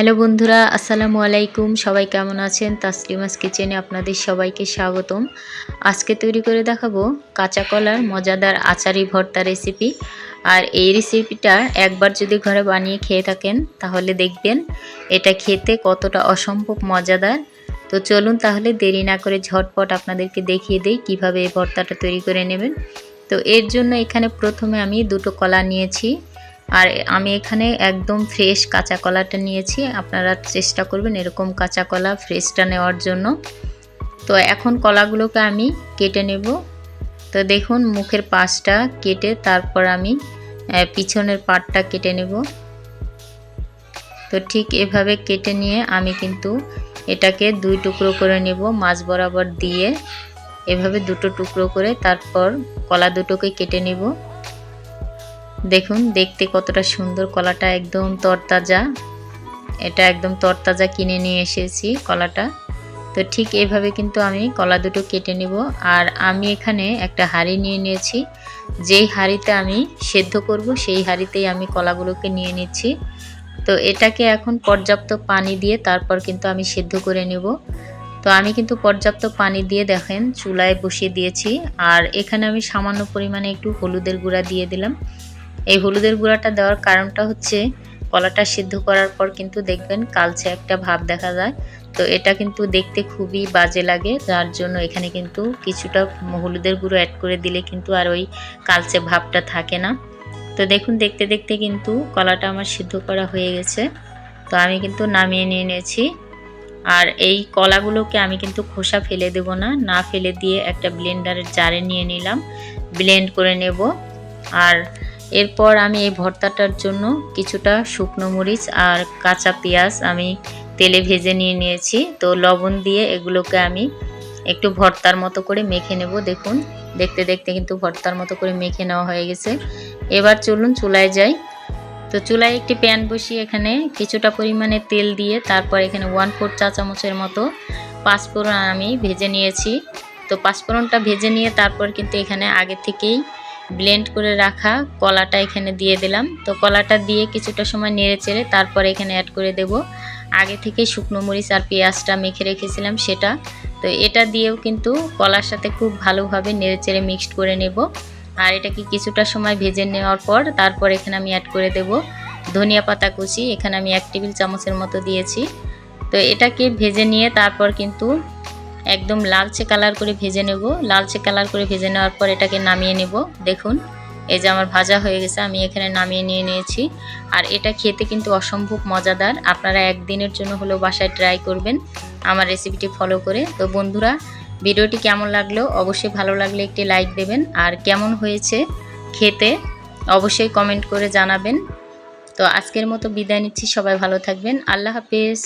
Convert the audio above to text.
Hello বন্ধুরা, আসসালামু আলাইকুম। সবাই কেমন আছেন? তাসলিমাস কিচেনে আপনাদের সবাইকে স্বাগতম। আজকে তৈরি করে দেখাবো কাঁচা কলার মজাদার আচারি ভর্তা রেসিপি আর এই রেসিপিটা একবার যদি ঘরে বানিয়ে খেয়ে থাকেন, তাহলে দেখবেন এটা খেতে কতটা অসম্ভব মজাদার। তো চলুন তাহলে দেরি না করে ঝটপট আপনাদেরকে দেখিয়ে দিই কীভাবে এই ভর্তাটা তৈরি করে নেবেন। তো এর জন্য এখানে প্রথমে আমি দুটো কলা নিয়েছি। আর আমি এখানে একদম ফ্রেশ কাঁচা কলাটা নিয়েছি। আপনারা চেষ্টা করবেন এরকম কাঁচা কলা ফ্রেশটা নেওয়ার জন্য। তো এখন কলাগুলোকে আমি কেটে নেব। তো দেখুন, মুখের পাশটা কেটে তারপর আমি পিছনের পাটটা কেটে নেব। তো ঠিক এভাবে কেটে নিয়ে আমি কিন্তু এটাকে দুই টুকরো করে নেব মাছ বরাবর দিয়ে। এভাবে দুটো টুকরো করে তারপর কলা দুটোকে কেটে নেব। দেখুন, দেখতে কতটা সুন্দর কলাটা, একদম তরতাজা। এটা একদম তরতাজা কিনে নিয়ে এসেছি কলাটা। তো ঠিক এইভাবে কিন্তু আমি কলা দুটো কেটে নেব। আর আমি এখানে একটা হাঁড়ি নিয়ে নিয়েছি। যেই হাঁড়িতে আমি সেদ্ধ করব, সেই হাঁড়িতেই আমি কলাগুলোকে নিয়ে নিচ্ছি। তো এটাকে এখন পর্যাপ্ত পানি দিয়ে তারপর কিন্তু আমি সেদ্ধ করে নেব। তো আমি কিন্তু পর্যাপ্ত পানি দিয়ে দেখেন, চুলায় বসিয়ে দিয়েছি। আর এখানে আমি সামান্য পরিমাণে একটু হলুদের গুঁড়া দিয়ে দিলাম। এই হলুদের গুঁড়াটা দেওয়ার কারণটা হচ্ছে কলাটা সিদ্ধ করার পর কিন্তু দেখবেন কালচে একটা ভাব দেখা যায়। তো এটা কিন্তু দেখতে খুবই বাজে লাগে, যার জন্য এখানে কিন্তু কিছুটা হলুদের গুঁড়ো অ্যাড করে দিলে কিন্তু আর ওই কালচে ভাবটা থাকে না। তো দেখুন, দেখতে দেখতে কিন্তু কলাটা আমার সিদ্ধ করা হয়ে গেছে। তো আমি কিন্তু নামিয়ে নিয়ে নিয়েছি। আর এই কলাগুলোকে আমি কিন্তু খোসা ফেলে দেব না না ফেলে দিয়ে একটা ব্লেন্ডারের জারে নিয়ে নিলাম। ব্লেন্ড করে নেব। আর এরপর আমি এই ভর্তাটার জন্য কিছুটা শুকনো মরিচ আর কাঁচা পেঁয়াজ আমি তেলে ভেজে নিয়ে নিয়েছি। তো লবণ দিয়ে এগুলোকে আমি একটু ভর্তার মতো করে মেখে নেব। দেখুন, দেখতে দেখতে কিন্তু ভর্তার মতো করে মেখে নেওয়া হয়ে গেছে। এবার চলুন চুলায় যাই। তো চুলায় একটি প্যান বসিয়ে এখানে কিছুটা পরিমাণে তেল দিয়ে তারপর এখানে ওয়ান ফোর চা চামচের মতো পাঁচফোড়ন আমি ভেজে নিয়েছি। তো পাঁচফোড়নটা ভেজে নিয়ে তারপর কিন্তু এখানে আগে থেকেই ব্লেন্ড করে রাখা কলাটা এখানে দিয়ে দিলাম। তো কলাটা দিয়ে কিছুটা সময় নেড়ে চেড়ে তারপর এখানে অ্যাড করে দেব। আগে থেকে শুকনো মরিচ আর পেঁয়াজটা মেখে রেখেছিলাম সেটা। তো এটা দিয়েও কিন্তু কলার সাথে খুব ভালোভাবে নেড়ে চেড়ে মিক্সড করে নেব। আর এটাকে কিছুটা সময় ভেজে নেওয়ার পর তারপর এখানে আমি অ্যাড করে দেব ধনিয়া পাতা কুচি। এখানে আমি এক টেবিল চামচের মতো দিয়েছি। তো এটাকে ভেজে নিয়ে তারপর কিন্তু একদম লালচে কালার করে ভেজে নেব। লালচে কালার করে ভেজে নেওয়ার পর এটাকে নামিয়ে নেব। দেখুন, এই যে আমার ভাজা হয়ে গেছে, আমি এখানে নামিয়ে নিয়ে নিয়েছি। আর এটা খেতে কিন্তু অসম্ভব মজাদার। আপনারা একদিনের জন্য হলেও বাসায় ট্রাই করবেন আমার রেসিপিটি ফলো করে। তো বন্ধুরা, ভিডিওটি কেমন লাগল? অবশ্যই ভালো লাগলে একটি লাইক দেবেন। আর কেমন হয়েছে খেতে অবশ্যই কমেন্ট করে জানাবেন। তো আজকের মতো বিদায় নিচ্ছি। সবাই ভালো থাকবেন। আল্লাহ হাফেজ।